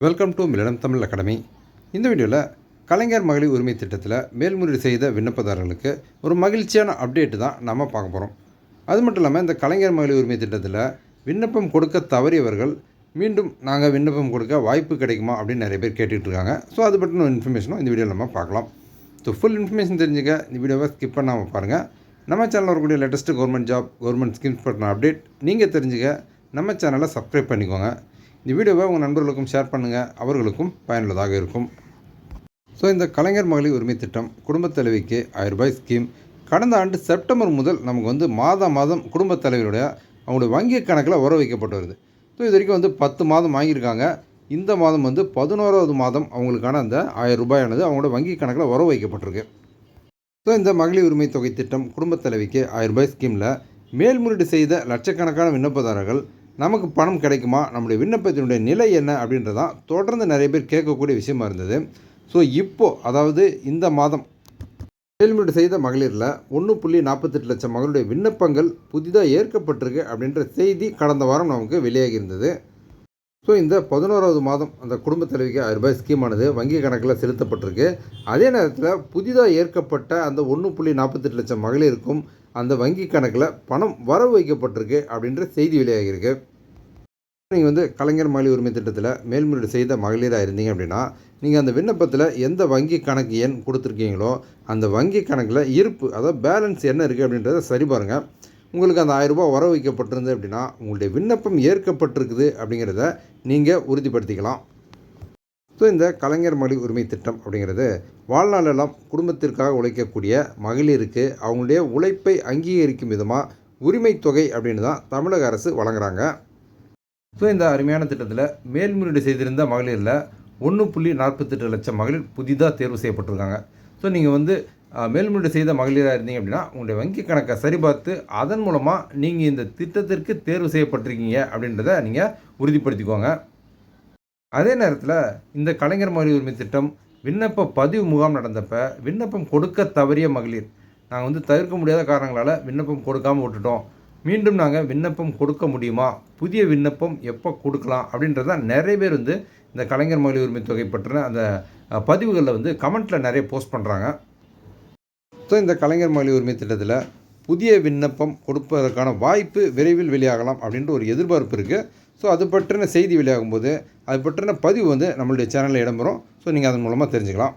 Welcome to millennium Tamil academy இந்த வீடியோவில் கலைஞர் மகளிர் உரிமை திட்டத்தில் மேல்முறையீடு செய்த விண்ணப்பதாரர்களுக்கு ஒரு மகிழ்ச்சியான அப்டேட்டு தான் நம்ம பார்க்க போகிறோம் அது மட்டும் இல்லாமல் இந்த கலைஞர் மகளிர் உரிமை திட்டத்தில் விண்ணப்பம் கொடுக்க தவறியவர்கள் மீண்டும் நாங்கள் விண்ணப்பம் கொடுக்க வாய்ப்பு கிடைக்குமா அப்படின்னு நிறைய பேர் கேட்டுகிட்டு இருக்காங்க. ஸோ அது பற்றின இன்ஃபர்மேஷனும் இந்த வீடியோவில் நம்ம பார்க்கலாம். ஸோ ஃபுல் இன்ஃபர்மேஷன் தெரிஞ்சுக்க இந்த வீடியோவை ஸ்கிப் பண்ணாமல் பாருங்கள் நம்ம சேனலில் வரக்கூடிய latest government job government schemes பற்றின அப்டேட் நீங்கள் தெரிஞ்சுக்க நம்ம சேனலை சப்ஸ்கிரைப் பண்ணிக்கோங்க. இந்த வீடியோவை உங்கள் நண்பர்களுக்கும் ஷேர் பண்ணுங்கள் அவர்களுக்கும் பயனுள்ளதாக இருக்கும். ஸோ இந்த கலைஞர் மகளிர் உரிமை திட்டம் குடும்பத் தலைவிக்கு ஆயிரம் ரூபாய் ஸ்கீம் கடந்த ஆண்டு செப்டம்பர் முதல் நமக்கு வந்து மாதம் மாதம் குடும்பத் தலைவருடைய அவங்களுடைய வங்கி கணக்கில் உற வைக்கப்பட்டு வருது. ஸோ இது வரைக்கும் வந்து பத்து மாதம் வாங்கியிருக்காங்க. இந்த மாதம் வந்து பதினோராவது மாதம் அவங்களுக்கான அந்த ஆயிரம் ரூபாயானது அவங்களோட வங்கி கணக்கில் உற வைக்கப்பட்டிருக்கு. ஸோ இந்த மகளிர் உரிமை தொகை திட்டம் குடும்பத் தலைவிக்கு ஆயிரம் ரூபாய் ஸ்கீமில் மேல்முறையீடு செய்த லட்சக்கணக்கான விண்ணப்பதாரர்கள் நமக்கு பணம் கிடைக்குமா? நம்முடைய விண்ணப்பத்தினுடைய நிலை என்ன? அப்படின்றதான் தொடர்ந்து நிறைய பேர் கேட்கக்கூடிய விஷயமா இருந்தது. ஸோ இப்போது அதாவது இந்த மாதம் செயல்முறை செய்த மகளிரில் ஒன்று புள்ளி நாற்பத்தெட்டு லட்சம் மகளுடைய விண்ணப்பங்கள் புதிதாக ஏற்கப்பட்டிருக்கு அப்படின்ற செய்தி கடந்த வாரம் நமக்கு வெளியாகி இருந்தது. ஸோ இந்த பதினோராவது மாதம் அந்த குடும்ப தலைவிக்கு ஆயிரம் ரூபாய் ஸ்கீமானது வங்கி கணக்கில் செலுத்தப்பட்டிருக்கு. அதே நேரத்தில் புதிதாக ஏற்கப்பட்ட அந்த ஒன்று புள்ளி நாற்பத்தெட்டு லட்சம் மகளிருக்கும் அந்த வங்கி கணக்கில் பணம் வரவு வைக்கப்பட்டிருக்கு அப்படின்ற செய்தி வெளியாகியிருக்கு. நீங்கள் வந்து கலைஞர் மகளிர் உரிமை திட்டத்தில் மேல்முறையீடு செய்த மகளிராக இருந்தீங்க அப்படின்னா நீங்கள் அந்த விண்ணப்பத்தில் எந்த வங்கி கணக்கு எண் கொடுத்துருக்கீங்களோ அந்த வங்கி கணக்கில் இருப்பு அதாவது பேலன்ஸ் என்ன இருக்குது அப்படின்றத சரி பாருங்கள் உங்களுக்கு அந்த ஆயிரம் ரூபாய் வர வைக்கப்பட்டிருந்து அப்படின்னா உங்களுடைய விண்ணப்பம் ஏற்கப்பட்டிருக்குது அப்படிங்கிறத நீங்கள் உறுதிப்படுத்திக்கலாம். ஸோ இந்த கலைஞர் மகளிர் உரிமை திட்டம் அப்படிங்கிறது வாழ்நாளெல்லாம் குடும்பத்திற்காக உழைக்கக்கூடிய மகளிருக்கு அவங்களுடைய உழைப்பை அங்கீகரிக்கும் விதமாக உரிமை தொகை அப்படின்னு தான் தமிழக அரசு வழங்குறாங்க. ஸோ இந்த அருமையான திட்டத்தில் மேல்முறையீடு செய்திருந்த மகளிரில் ஒன்று புள்ளி நாற்பத்தெட்டு லட்சம் மகளிர் புதிதாக தேர்வு செய்யப்பட்டிருக்காங்க. ஸோ நீங்கள் வந்து மேல்முறையீடு செய்த மகளிராக இருந்தீங்க அப்படின்னா உங்களுடைய வங்கி கணக்கை சரிபார்த்து அதன் மூலமாக நீங்கள் இந்த திட்டத்திற்கு தேர்வு செய்யப்பட்டிருக்கீங்க அப்படின்றத நீங்கள் உறுதிப்படுத்திக்கோங்க. அதே நேரத்தில் இந்த கலைஞர் மகளிர் உரிமை திட்டம் விண்ணப்ப பதிவு முகாம் நடந்தப்போ விண்ணப்பம் கொடுக்க தவறிய மகளிர். நாங்கள் வந்து தவிர்க்க முடியாத காரணங்களால் விண்ணப்பம் கொடுக்காமல் விட்டுட்டோம். மீண்டும் நாங்கள் விண்ணப்பம் கொடுக்க முடியுமா? புதிய விண்ணப்பம் எப்போ கொடுக்கலாம்? அப்படின்றத நிறைய பேர் வந்து இந்த கலைஞர் மகளிர் உரிமை தொகை பற்றின அந்த பதிவுகளில் வந்து கமெண்ட்டில் நிறைய போஸ்ட் பண்ணுறாங்க ஸோ இந்த கலைஞர் மகளிர் உரிமை திட்டத்தில் புதிய விண்ணப்பம் கொடுப்பதற்கான வாய்ப்பு விரைவில் வெளியாகலாம் அப்படின்ற ஒரு எதிர்பார்ப்பு இருக்குது ஸோ அது பற்றின செய்தி வெளியாகும்போது அது பற்றின பதிவு வந்து நம்மளுடைய சேனலில் இடம்பெறும். ஸோ நீங்கள் அதன் மூலமாக தெரிஞ்சுக்கலாம்.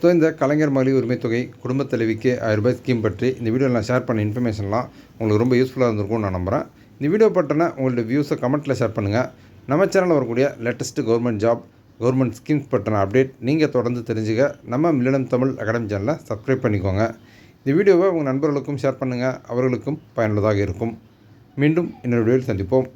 ஸோ இந்த கலைஞர் மகளிர் உரிமை தொகை குடும்பத் தலைவிக்கு ஆயிரம் ரூபாய் ஸ்கீம் பற்றி இந்த வீடியோவில் நான் ஷேர் பண்ண இன்ஃபர்மேஷன்லாம் உங்களுக்கு ரொம்ப யூஸ்ஃபுல்லாக இருந்திருக்கும்னு நான் நம்புகிறேன் இந்த வீடியோ பற்றின உங்களுடைய வியூஸை கமெண்ட்டில் ஷேர் பண்ணுங்கள் நம்ம சேனலில் வரக்கூடிய latest government job government schemes பற்றின அப்டேட் நீங்கள் தொடர்ந்து தெரிஞ்சுக்க நம்ம மில்லினம் தமிழ் அகாடமி சேனலை சப்ஸ்கிரைப் பண்ணிக்கோங்க. இந்த வீடியோவை உங்கள் நண்பர்களுக்கும் ஷேர் பண்ணுங்கள். அவர்களுக்கும் பயனுள்ளதாக இருக்கும். மீண்டும் இன்னொரு வீடியோவில் சந்திப்போம்.